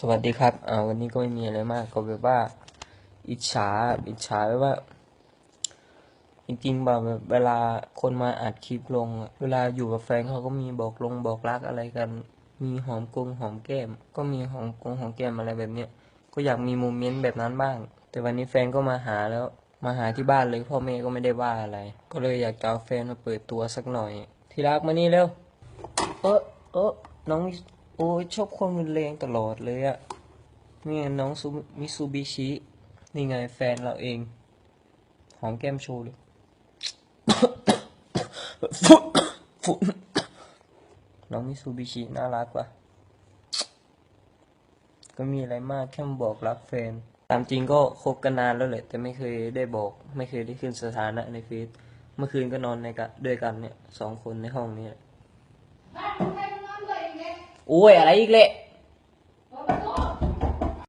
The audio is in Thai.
สวัสดีครับอ่าวันนี้ก็ไม่มีอะไรมาก ก็แบบว่า อิจฉา อิจฉาแบบว่า จริงๆแบบเวลาคนมาอัดคลิปลง เวลาอยู่กับแฟนเขาก็มีบอกลงบอกรักอะไรกัน มีหอมกงหอมแก้ม ก็มีหอมกงหอมแก้มอะไรแบบเนี้ย ก็อยากมีโมเมนต์แบบนั้นบ้าง แต่วันนี้แฟนก็มาหาแล้ว มาหาที่บ้านเลยพ่อแม่ก็ไม่ได้ว่าอะไร ก็เลยอยากจะเอาแฟนมาเปิดตัวสักหน่อย ที่รักมานี่เร็ว เออเออน้อง โอ้ยชอบความรุนแรงตลอดเลยอะนี่ไงน้องซูมิซูบิชิ นี่ไงแฟนเราเอง หอมแก้มโชว์เลยฝุ่นฝุ่นน้องมิซูบิชิน่ารักว่ะก็มีอะไรมากแค่บอกรักแฟน ตามจริงก็คบกันนานแล้วแหละ แต่ไม่เคยได้บอก ไม่เคยได้ขึ้นสถานะในเฟซเมื่อคืนก็นอนในกะด้วยกันเนี่ยสองคนในห้องนี้ แหละโอ้